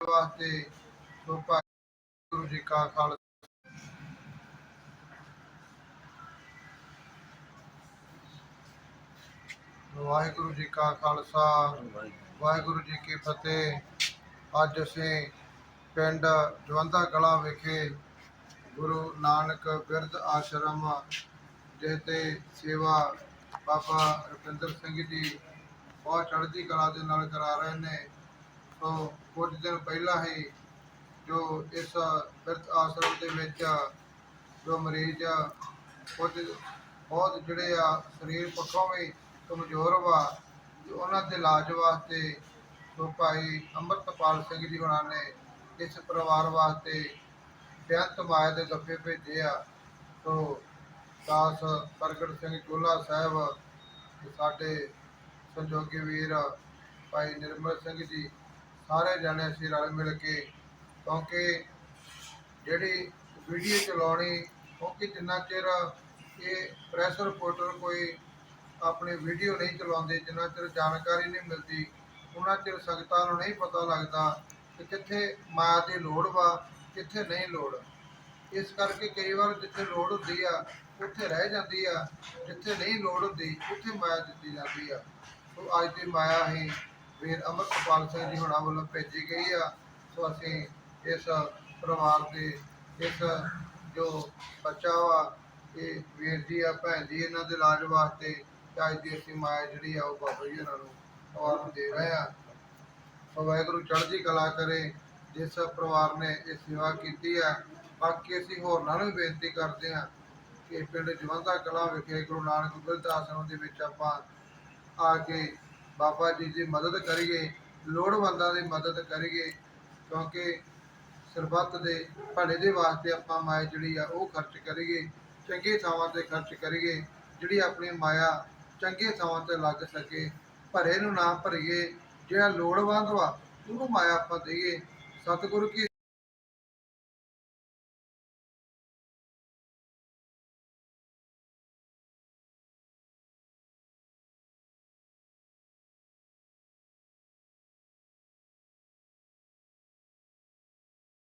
ਵਾਸਤੇ ਸੋ ਭਾਈ ਗੁਰੂ ਜੀ ਕਾ ਖਾਲਸਾ। ਵਾਹਿਗੁਰੂ ਜੀ ਕਾ ਖਾਲਸਾ, ਵਾਹਿਗੁਰੂ ਜੀ ਕੀ ਫਤਿਹ। ਅੱਜ ਅਸੀਂ ਪਿੰਡ ਜਵੰਦਾ ਕਲਾ ਵਿਖੇ ਗੁਰੂ ਨਾਨਕ ਬਿਰਧ ਆਸ਼ਰਮ, ਜਿਸ ਤੇ ਸੇਵਾ ਬਾਬਾ ਰੁਪਿੰਦਰ ਸਿੰਘ ਜੀ ਬਹੁਤ ਚੜ੍ਹਦੀ ਕਲਾ ਦੇ ਨਾਲ ਕਰਾ ਰਹੇ ਨੇ। ਸੋ ਕੁਝ ਦਿਨ ਪਹਿਲਾਂ ਹੀ ਜੋ ਇਸ ਬਿਰਧ ਆਸ਼ਰਮ ਦੇ ਵਿੱਚ ਜੋ ਮਰੀਜ਼ ਕੁਝ ਬਹੁਤ ਜਿਹੜੇ ਆ, ਸਰੀਰ ਪੱਖੋਂ ਵੀ ਕਮਜ਼ੋਰ ਵਾ ਉਹਨਾਂ ਦੇ ਇਲਾਜ ਵਾਸਤੇ ਸੋ ਭਾਈ ਅੰਮ੍ਰਿਤਪਾਲ ਸਿੰਘ ਜੀ ਹੋਣਾ ਨੇ ਇਸ ਪਰਿਵਾਰ ਵਾਸਤੇ ਬੇਅੰਤ ਮਾਇਆ ਦੇ ਗੱਫੇ ਭੇਜੇ ਆ ਸੋ ਦਾਸ ਪ੍ਰਗਟ ਸਿੰਘ ਚੋਲਾ ਸਾਹਿਬ ਸਾਡੇ ਸੰਜੋਗੀ ਵੀਰ ਭਾਈ ਨਿਰਮਲ ਸਿੰਘ ਜੀ ਸਾਰੇ ਜਾਣੇ ਅਸੀਂ ਰਲ ਮਿਲ ਕੇ, ਕਿਉਂਕਿ ਜਿਹੜੀ ਵੀਡੀਓ ਚਲਾਉਣੀ, ਕਿਉਂਕਿ ਜਿੰਨਾ ਚਿਰ ਇਹ ਪ੍ਰੈਸ ਰਿਪੋਰਟਰ ਕੋਈ ਆਪਣੀ ਵੀਡੀਓ ਨਹੀਂ ਚਲਾਉਂਦੇ, ਜਿੰਨਾ ਚਿਰ ਜਾਣਕਾਰੀ ਨਹੀਂ ਮਿਲਦੀ, ਉਹਨਾਂ ਚਿਰ ਸੰਗਤਾਂ ਨੂੰ ਨਹੀਂ ਪਤਾ ਲੱਗਦਾ ਕਿ ਕਿੱਥੇ ਮਾਇਆ ਦੀ ਲੋੜ ਵਾ, ਕਿੱਥੇ ਨਹੀਂ ਲੋੜ। ਇਸ ਕਰਕੇ ਕਈ ਵਾਰ ਜਿੱਥੇ ਲੋੜ ਹੁੰਦੀ ਆ, ਉੱਥੇ ਰਹਿ ਜਾਂਦੀ ਆ, ਜਿੱਥੇ ਨਹੀਂ ਲੋੜ ਹੁੰਦੀ, ਉੱਥੇ ਮਾਇਆ ਦਿੱਤੀ ਜਾਂਦੀ ਆ। ਸੋ ਅੱਜ ਦੀ ਮਾਇਆ ਹੀ ਵੀਰ ਅਮਰਪਾਲ ਸਿੰਘ ਜੀ ਹੁਣਾਂ ਵੱਲੋਂ ਭੇਜੀ ਗਈ ਆ। ਸੋ ਅਸੀਂ ਇਸ ਪਰਿਵਾਰ ਦੇ, ਇਸ ਜੋ ਬੱਚਾ ਵਾ, ਇਹ ਵੀਰ ਜੀ ਆ, ਭੈਣ ਜੀ, ਇਹਨਾਂ ਦੇ ਇਲਾਜ ਵਾਸਤੇ ਅੱਜ ਦੀ ਅਸੀਂ ਮਾਇਆ ਜਿਹੜੀ ਆ, ਉਹ ਬਾਬਾ ਜੀ ਉਹਨਾਂ ਨੂੰ ਔਰ ਦੇ ਰਹੇ ਆ। ਵਾਹਿਗੁਰੂ ਚੜ੍ਹਦੀ ਕਲਾ ਕਰੇ, ਜਿਸ ਪਰਿਵਾਰ ਨੇ ਇਹ ਸੇਵਾ ਕੀਤੀ ਹੈ ਬਾਕੀ ਅਸੀਂ ਹੋਰਨਾਂ ਨੂੰ ਵੀ ਬੇਨਤੀ ਕਰਦੇ ਹਾਂ ਕਿ ਪਿੰਡ ਜਵੰਦਾ ਕਲਾ ਵਿਖੇ ਗੁਰੂ ਨਾਨਕ ਗੁਰਦਾਸ ਦੇ ਵਿੱਚ ਆਪਾਂ ਆ ਕੇ ਬਾਬਾ ਜੀ ਦੀ ਮਦਦ ਕਰੀਏ, ਲੋੜਵੰਦਾਂ ਦੀ ਮਦਦ ਕਰੀਏ, ਕਿਉਂਕਿ ਸਰਬੱਤ ਦੇ ਭਲੇ ਦੇ ਵਾਸਤੇ ਆਪਾਂ ਮਾਇਆ ਜਿਹੜੀ ਆ ਉਹ ਖਰਚ ਕਰੀਏ, ਚੰਗੇ ਥਾਵਾਂ ਤੇ ਖਰਚ ਕਰੀਏ, ਜਿਹੜੀ ਆਪਣੀ ਮਾਇਆ ਚੰਗੇ ਥਾਵਾਂ ਤੇ ਲੱਗ ਸਕੇ ਭਰੇ ਨੂੰ ਨਾ ਭਰੀਏ, ਜਿਹੜਾ ਲੋੜਵੰਦ ਵਾ ਉਹਨੂੰ ਮਾਇਆ ਆਪਾਂ ਦੇਈਏ। ਸਤਿਗੁਰੂ ਕੀ